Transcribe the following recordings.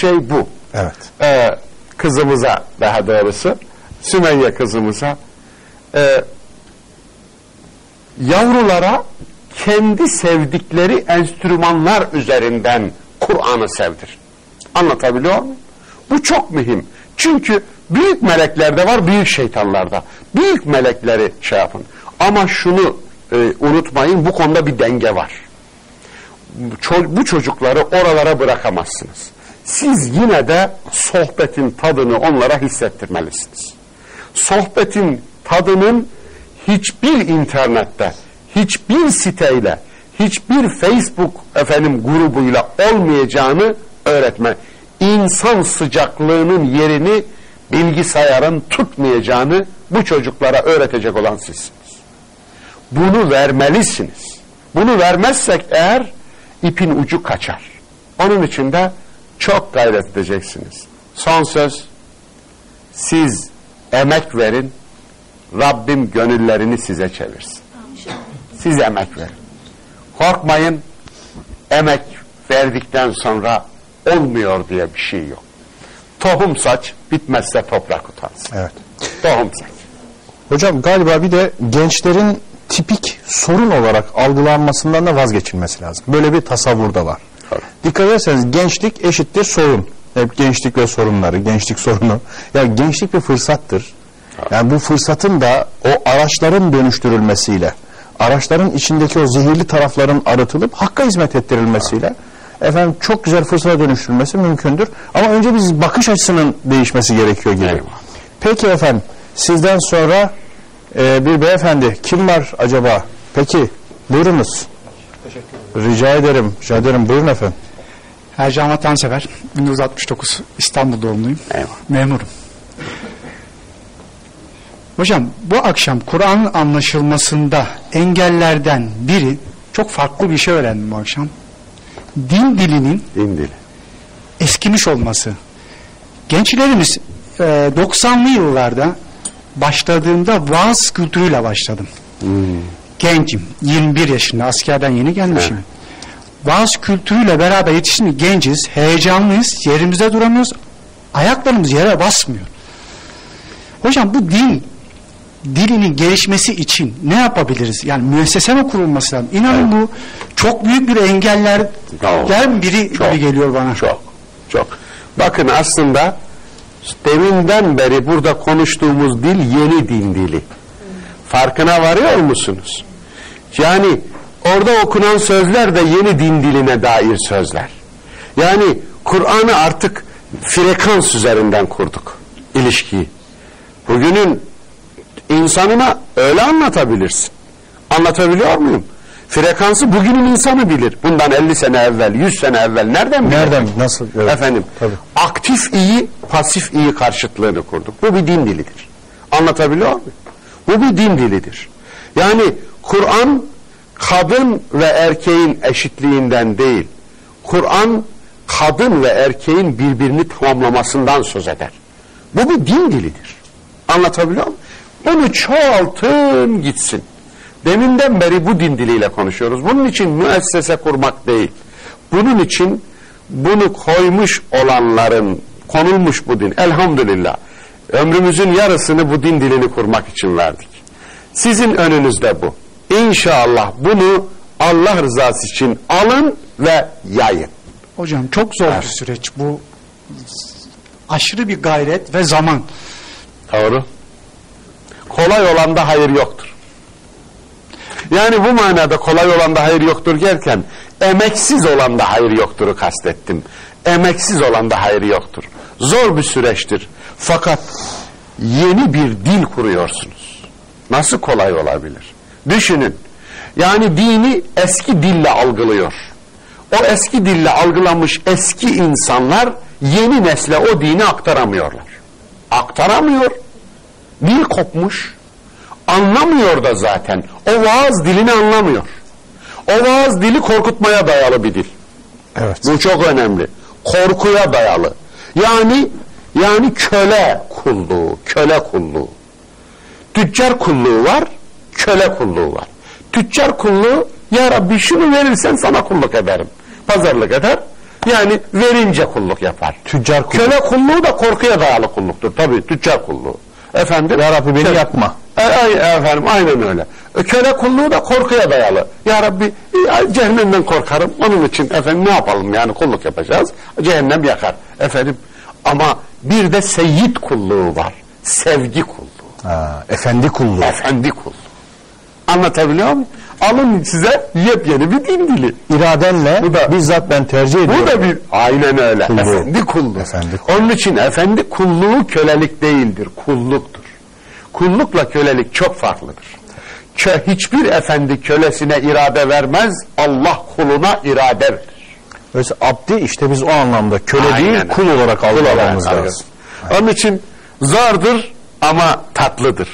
şey bu. Evet. Ee, kızımıza daha doğrusu Sümeyye kızımıza e, yavrulara kendi sevdikleri enstrümanlar üzerinden Kur'an'ı sevdir. Anlatabiliyor muyum? Bu çok mühim. Çünkü büyük meleklerde var, büyük şeytanlarda. Büyük melekleri şey yapın. Ama şunu e, unutmayın, bu konuda bir denge var. Ço- bu çocukları oralara bırakamazsınız. Siz yine de sohbetin tadını onlara hissettirmelisiniz. Sohbetin tadının hiçbir internette, hiçbir siteyle, hiçbir Facebook efendim grubuyla olmayacağını öğretme. İnsan sıcaklığının yerini bilgisayarın tutmayacağını bu çocuklara öğretecek olan sizsiniz. Bunu vermelisiniz. Bunu vermezsek eğer ipin ucu kaçar. Onun için de çok gayret edeceksiniz. Son söz siz emek verin Rabbim gönüllerini size çevirsin. Siz emek verin. Korkmayın emek verdikten sonra olmuyor diye bir şey yok. Tohum saç bitmezse toprak utansın. Evet. Tohum saç. Hocam galiba bir de gençlerin tipik sorun olarak algılanmasından da vazgeçilmesi lazım. Böyle bir tasavvur da var. Dikkat ederseniz gençlik eşittir sorun. Hep gençlik ve sorunları, gençlik sorunu. Ya gençlik bir fırsattır. Yani bu fırsatın da o araçların dönüştürülmesiyle, araçların içindeki o zehirli tarafların arıtılıp hakka hizmet ettirilmesiyle efendim çok güzel fırsata dönüştürülmesi mümkündür. Ama önce biz bakış açısının değişmesi gerekiyor gibi. Eyvallah. Peki efendim sizden sonra e, bir beyefendi kim var acaba? Peki buyurunuz. Rica ederim, rica ederim. Buyurun efendim. Ercan Vatansever, 1969 İstanbul doğumluyum. Eyvallah. Memurum. Hocam bu akşam Kur'an'ın anlaşılmasında engellerden biri çok farklı bir şey öğrendim bu akşam. Din dilinin Din dili. eskimiş olması. Gençlerimiz e, 90'lı yıllarda başladığımda vaaz kültürüyle başladım. Gencim, 21 yaşında askerden yeni gelmişim. Vaaz kültürüyle beraber yetiştim. Genciz, heyecanlıyız, yerimizde duramıyoruz. Ayaklarımız yere basmıyor. Hocam bu din dilinin gelişmesi için ne yapabiliriz? Yani müessese mi kurulması lazım? İnanın bu çok büyük bir engellerden biri Çok. gibi geliyor bana. Çok, çok. Bakın aslında deminden beri burada konuştuğumuz dil yeni din dili. Farkına varıyor musunuz? Yani orada okunan sözler de yeni din diline dair sözler. Yani Kur'an'ı artık frekans üzerinden kurduk ilişkiyi. Bugünün insanına öyle anlatabilirsin. Anlatabiliyor muyum? Frekansı bugünün insanı bilir. Bundan 50 sene evvel, 100 sene evvel nereden bilir? Nereden, nasıl? Evet. Efendim, Tabii. aktif iyi, pasif iyi karşıtlığını kurduk. Bu bir din dilidir. Anlatabiliyor muyum? Bu bir din dilidir. Yani Kur'an kadın ve erkeğin eşitliğinden değil, Kur'an kadın ve erkeğin birbirini tamamlamasından söz eder. Bu bir din dilidir. Anlatabiliyor muyum? Bunu çoğaltın gitsin. Deminden beri bu din diliyle konuşuyoruz. Bunun için müessese kurmak değil. Bunun için bunu koymuş olanların konulmuş bu din. Elhamdülillah. Ömrümüzün yarısını bu din dilini kurmak için verdik. Sizin önünüzde bu. İnşallah bunu Allah rızası için alın ve yayın. Hocam çok zor bir süreç bu. Aşırı bir gayret ve zaman. Doğru. Kolay olanda hayır yoktur. Yani bu manada kolay olanda hayır yoktur derken emeksiz olanda hayır yoktur'u kastettim. Emeksiz olanda hayır yoktur. Zor bir süreçtir. Fakat yeni bir dil kuruyorsunuz. Nasıl kolay olabilir? Düşünün. Yani dini eski dille algılıyor. O eski dille algılanmış eski insanlar yeni nesle o dini aktaramıyorlar. Aktaramıyor. Dil kopmuş. Anlamıyor da zaten. O vaaz dilini anlamıyor. O vaaz dili korkutmaya dayalı bir dil. Evet. Bu çok önemli. Korkuya dayalı. Yani yani köle kulluğu, köle kulluğu. Tüccar kulluğu var, köle kulluğu var. Tüccar kulluğu ya Rabbi şunu verirsen sana kulluk ederim. Pazarlık eder. Yani verince kulluk yapar. Tüccar kulluk. Köle kulluğu da korkuya dayalı kulluktur. Tabii tüccar kulluğu. Efendim? Ya Rabbi beni Köle- yakma. E, ay, efendim aynen öyle. E, Köle kulluğu da korkuya dayalı. Ya Rabbi e, cehennemden korkarım. Onun için efendim ne yapalım yani kulluk yapacağız. Cehennem yakar. Efendim ama bir de seyyid kulluğu var. Sevgi kulluğu. Ha, efendi kulluğu. Efendi kulluğu. Anlatabiliyor muyum? Alın size yepyeni bir din dili. İradenle Bu da- bizzat ben tercih ediyorum. Bu da bir aynen öyle. Kulluğu. Efendi kulluğu. Efendi kulluğu. Onun için efendi kulluğu kölelik değildir. Kulluktur. Kullukla kölelik çok farklıdır. Kö, hiçbir efendi kölesine irade vermez. Allah kuluna irade verir. Mesela abdi işte biz o anlamda köle Aynen değil kul olarak algılamamız lazım. Onun için zordur ama tatlıdır.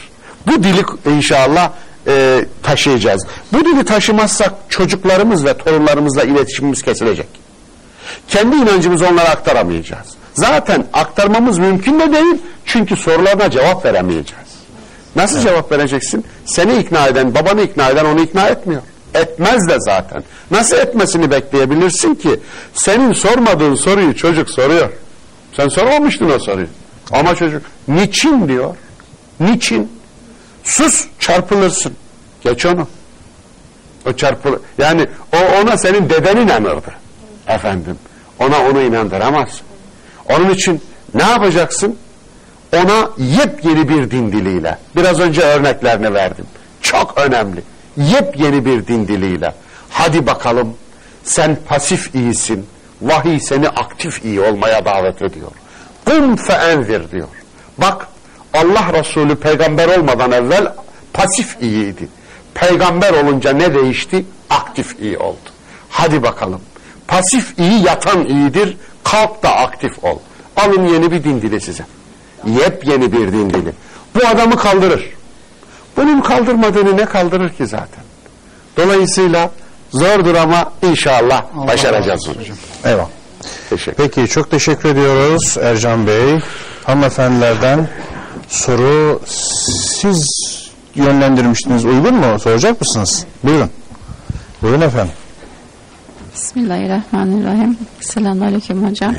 Bu dili inşallah e, taşıyacağız. Bu dili taşımazsak çocuklarımız ve torunlarımızla iletişimimiz kesilecek. Kendi inancımızı onlara aktaramayacağız. Zaten aktarmamız mümkün de değil çünkü sorularına cevap veremeyeceğiz. Nasıl cevap vereceksin? Seni ikna eden, babanı ikna eden onu ikna etmiyor. Etmez de zaten. Nasıl etmesini bekleyebilirsin ki? Senin sormadığın soruyu çocuk soruyor. Sen sormamıştın o soruyu. Ama çocuk niçin diyor. Niçin? Sus çarpılırsın. Geç onu. O çarpılır. Yani o ona senin deden inanırdı. Efendim. Ona onu inandıramazsın. Onun için ne yapacaksın? Ona yepyeni bir din diliyle. Biraz önce örneklerini verdim. Çok önemli. Yepyeni bir din diliyle. Hadi bakalım sen pasif iyisin. Vahiy seni aktif iyi olmaya davet ediyor. Kum feenvir diyor. Bak Allah Resulü peygamber olmadan evvel pasif iyiydi. Peygamber olunca ne değişti? Aktif iyi oldu. Hadi bakalım. Pasif iyi yatan iyidir. Kalk da aktif ol. Alın yeni bir din dili size. Yepyeni bir din dili. Bu adamı kaldırır. Bunun kaldırmadığını ne kaldırır ki zaten? Dolayısıyla zordur ama inşallah Allah başaracağız bunu. Eyvallah. Teşekkür Peki çok teşekkür ediyoruz Ercan Bey. Hanımefendilerden soru siz yönlendirmiştiniz. Uygun mu? Soracak mısınız? Buyurun. Buyurun efendim. Bismillahirrahmanirrahim. Selamünaleyküm hocam.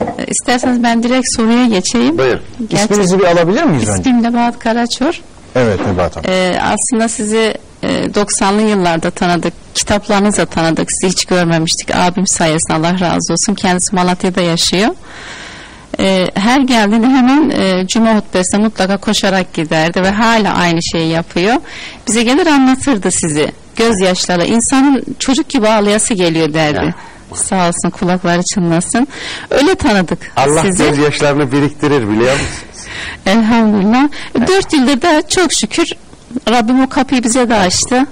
Ee, İsterseniz ben direkt soruya geçeyim. Buyur. Gerçek- İsminizi bir alabilir miyiz önce? İsmim Nebahat Karaçor. Evet Nebahat Hanım. Ee, aslında sizi e, 90'lı yıllarda tanıdık. Kitaplarınızla tanıdık. Sizi hiç görmemiştik. Abim sayesinde Allah razı olsun. Kendisi Malatya'da yaşıyor. Ee, her geldiğinde hemen e, cuma hutbesine mutlaka koşarak giderdi ve hala aynı şeyi yapıyor. Bize gelir anlatırdı sizi. Gözyaşlarla insanın çocuk gibi ağlayası geliyor derdi. Ya. Sağ olsun kulakları çınlasın. Öyle tanıdık Allah sizi. gözyaşlarını biriktirir biliyor musunuz? Elhamdülillah. Dört yıldır da çok şükür Rabbim o kapıyı bize de açtı.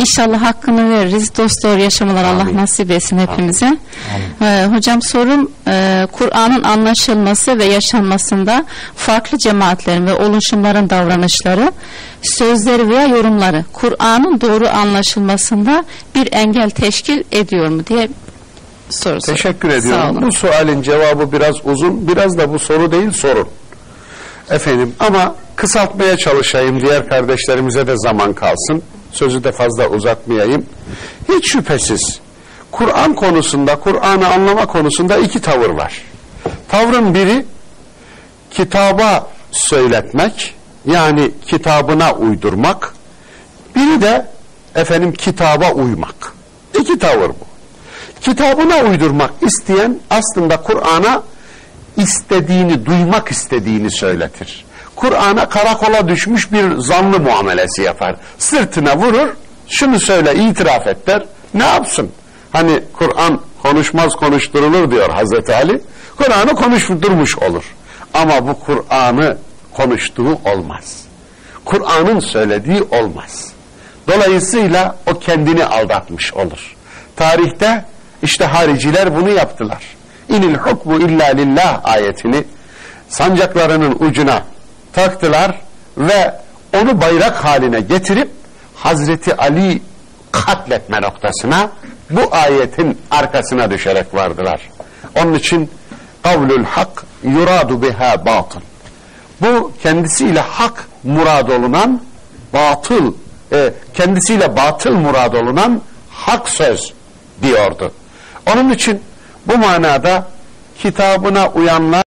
İnşallah hakkını veririz. Dost doğru yaşamalar Allah Amin. nasip etsin hepimize. Ee, hocam sorum e, Kur'an'ın anlaşılması ve yaşanmasında farklı cemaatlerin ve oluşumların davranışları, sözleri veya yorumları Kur'an'ın doğru anlaşılmasında bir engel teşkil ediyor mu diye soru. Teşekkür Sağ ediyorum. Bu sualin cevabı biraz uzun, biraz da bu soru değil sorun. Efendim ama kısaltmaya çalışayım diğer kardeşlerimize de zaman kalsın. Sözü de fazla uzatmayayım. Hiç şüphesiz Kur'an konusunda, Kur'an'ı anlama konusunda iki tavır var. Tavrın biri kitaba söyletmek, yani kitabına uydurmak. Biri de efendim kitaba uymak. İki tavır bu. Kitabına uydurmak isteyen aslında Kur'an'a istediğini, duymak istediğini söyletir. Kur'an'a karakola düşmüş bir zanlı muamelesi yapar. Sırtına vurur, şunu söyle itiraf et der. Ne yapsın? Hani Kur'an konuşmaz konuşturulur diyor Hazreti Ali. Kur'an'ı konuşturmuş olur. Ama bu Kur'an'ı konuştuğu olmaz. Kur'an'ın söylediği olmaz. Dolayısıyla o kendini aldatmış olur. Tarihte işte hariciler bunu yaptılar. İnil hukmu illa lillah ayetini sancaklarının ucuna taktılar ve onu bayrak haline getirip Hazreti Ali katletme noktasına bu ayetin arkasına düşerek vardılar. Onun için kavlül hak yuradu biha batıl. Bu kendisiyle hak murad olunan batıl, e, kendisiyle batıl murad olunan hak söz diyordu. Onun için Bu manada kitabına uyanlar